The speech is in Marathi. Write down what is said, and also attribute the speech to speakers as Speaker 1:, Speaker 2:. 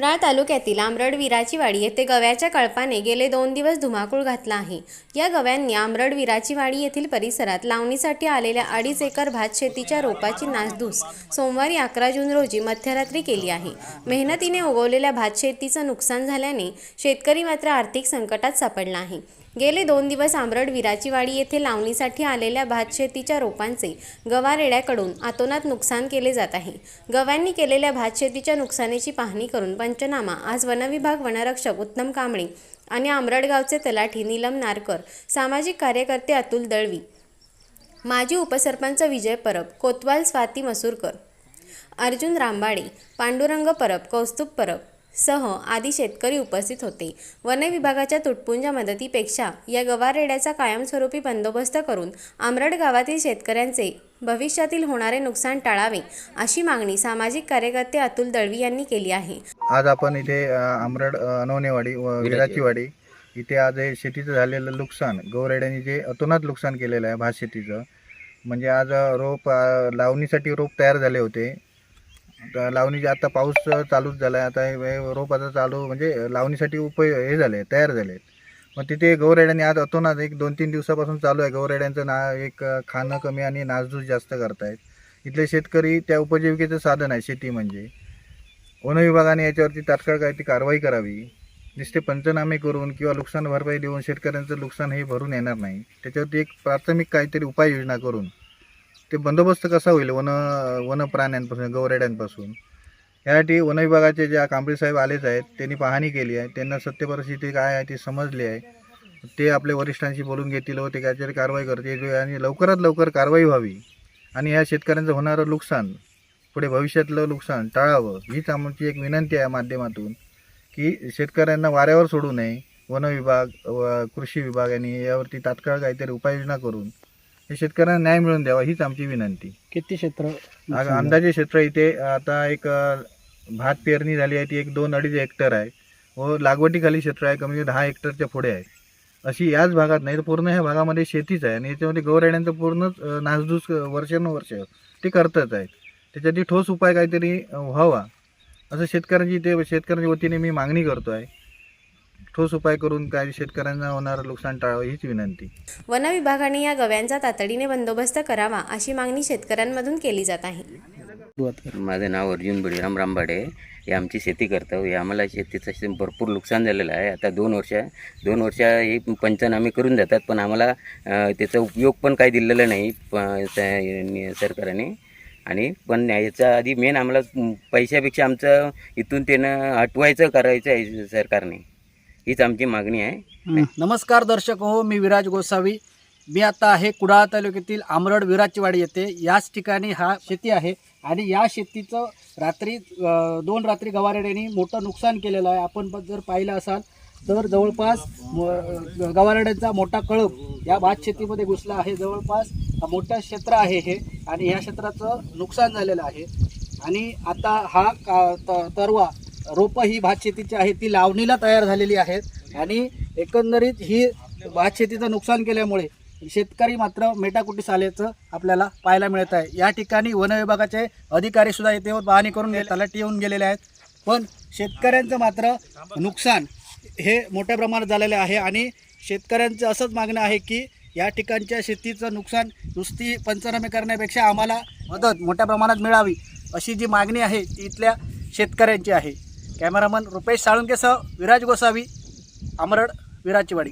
Speaker 1: कुडाळ तालुक्यातील आमरड विराची वाडी येथे गव्याच्या कळपाने गेले दोन दिवस धुमाकूळ घातला आहे. या गव्यांनी आमरड विराची वाडी येथील परिसरात लावणीसाठी आलेल्या अडीच एकर भात शेतीच्या रोपाची नासधूस सोमवारी अकरा जून रोजी मध्यरात्री केली आहे. मेहनतीने उगवलेल्या भात शेतीचं नुकसान झाल्याने शेतकरी मात्र आर्थिक संकटात सापडला आहे. गेले दोन दिवस आमरड विराचीवाडी येथे लावणीसाठी आलेल्या भातशेतीच्या रोपांचे गवारेड्याकडून आतोनात नुकसान केले जात आहे. गव्यांनी केलेल्या भातशेतीच्या नुकसानीची पाहणी करून पंचनामा आज वनविभाग वनरक्षक उत्तम कांबळे आणि आमरडगावचे तलाठी नीलम नारकर सामाजिक कार्यकर्ते अतुल दळवी माजी उपसरपंच विजय परब कोतवाल स्वाती मसूरकर अर्जुन रांबाडे पांडुरंग परब कौस्तुभ परब सह आदी शेतकरी उपस्थित होते. वन विभागाच्या तुटपुंजा मदतीपेक्षा या गवारेड्याचा कायमस्वरूपी बंदोबस्त करून आमरड गावातील शेतकऱ्यांचे भविष्यातील होणारे नुकसान टाळावे अशी मागणी सामाजिक कार्यकर्ते अतुल दळवी यांनी केली आहे.
Speaker 2: आज आपण इथे आमरड अ, अनवणेवाडी व विराचीवाडी इथे आज हे शेतीचं झालेलं नुकसान गौरेड्यांनी जे अतोनात नुकसान केलेलं आहे भात शेतीचं म्हणजे आज रोप लावणीसाठी रोप तयार झाले होते. लावणीचे आता पाऊस चालूच झाला आहे आता हे रोप आता चालू म्हणजे लावणीसाठी उपयोग हे झाले तयार झाले मग तिथे गौरेड्यांनी आज अतोनात एक दोन तीन दिवसापासून चालू आहे. गौरेड्यांचं ना एक खाणं कमी आणि नासधूस जास्त करतायत. इथले शेतकरी त्या उपजीविकेचं साधन आहे शेती म्हणजे. वन विभागाने याच्यावरती तात्काळ काय ती कारवाई करावी. नुसते पंचनामे करून किंवा नुकसान भरपाई देऊन शेतकऱ्यांचं नुकसान हे भरून येणार नाही. त्याच्यावरती एक प्राथमिक काहीतरी उपाययोजना करून ते बंदोबस्त कसा होईल वन वन प्राण्यांपासून गौरेड्यांपासून? यासाठी वन विभागाचे ज्या कांबळे साहेब आलेच आहेत त्यांनी पाहणी केली आहे. त्यांना सत्य परिस्थिती काय आहे ती समजली आहे. ते आपल्या वरिष्ठांशी बोलून घेतील व ते काहीतरी कारवाई करतील. आणि लवकरात लवकर कारवाई व्हावी. आणि या शेतकऱ्यांचं होणारं नुकसान पुढे भविष्यातलं नुकसान टाळावं. हीच आमची एक विनंती आहे माध्यमातून की शेतकऱ्यांना वाऱ्यावर सोडू नये. वन विभाग व कृषी विभाग यांनी यावरती तात्काळ काहीतरी उपाययोजना करून शेतकऱ्यांना न्याय मिळवून द्यावा हीच आमची विनंती.
Speaker 3: किती क्षेत्र?
Speaker 2: आ- अंदाजे क्षेत्र इथे आता एक अ, भात पेरणी झाली आहे ती एक दोन अडीच हेक्टर आहे. व लागवडीखाली क्षेत्र आहे कमी दहा हेक्टरच्या पुढे आहे. अशी याच भागात नाही तर पूर्ण ह्या भागामध्ये शेतीच आहे. आणि याच्यामध्ये गौरेड्यांचं पूर्णच अ, नासधूस वर्षानुवर्ष ते करतच आहेत. त्याच्यासाठी ठोस उपाय काहीतरी अ, व्हावा. असं शेतकऱ्यांची ते शेतकऱ्यांच्या वतीने मी मागणी करतो आहे ठोस उपाय करून काही शेतकऱ्यांना होणारं नुकसान टाळावं हीच विनंती.
Speaker 1: वन विभागाने या गव्यांचा तातडीने बंदोबस्त करावा अशी मागणी शेतकऱ्यांमधून केली जात आहे.
Speaker 4: माझं नाव अर्जुन बळीराम रामबाडे हे आमची शेती करतो. हे आम्हाला शेतीचं शे- भरपूर नुकसान झालेलं आहे. आता दोन वर्ष दोन वर्ष हे पंचनामे करून जातात पण आम्हाला त्याचा उपयोग पण काही दिलेला नाही प- सरकारने. आणि पण याच्या आधी मेन आम्हाला पैशापेक्षा आमचं इथून त्यानं हटवायचं करायचं आहे सरकारने. हीच आमची मागणी आहे.
Speaker 3: नमस्कार दर्शक हो मी विराज गोसावी. मी आता आहे कुडाळ तालुक्यातील आमरड विराजवाडी येथे. याच ठिकाणी हा शेती आहे आणि या शेतीचं रात्री दोन रात्री गवारेड्यांनी मोठं नुकसान केलेलं आहे. आपण पण जर पाहिलं असाल तर जवळपास म- गवारेड्यांचा मोठा कळप या भात शेतीमध्ये घुसला आहे. जवळपास मोठं क्षेत्र आहे हे आणि ह्या क्षेत्राचं नुकसान झालेलं आहे. आणि आता हा का त- तरवा रोपं ही भात शेतीची आहे ती लावणीला तयार झालेली आहेत. आणि एकंदरीत ही भात शेतीचं नुकसान केल्यामुळे शेतकरी मात्र मेटाकुटीस आल्याचं आपल्याला पाहायला मिळत आहे. या ठिकाणी वन विभागाचे अधिकारी सुद्धा येथे पाहणी करून गे- तलाठी येऊन गेलेले आहेत. पण शेतकऱ्यांचं मात्र नुकसान हे मोठ्या प्रमाणात झालेलं आहे आणि शेतकऱ्यांचं असंच मागणं आहे की या ठिकाणच्या शेतीचं नुकसान नुसती पंचनामे करण्यापेक्षा आम्हाला मदत मोठ्या प्रमाणात मिळावी अशी जी मागणी आहे ती इथल्या शेतकऱ्यांची आहे. कॅमेरामन रुपेश साळुंकेसह विराज गोसावी अमरड विराचीवाडी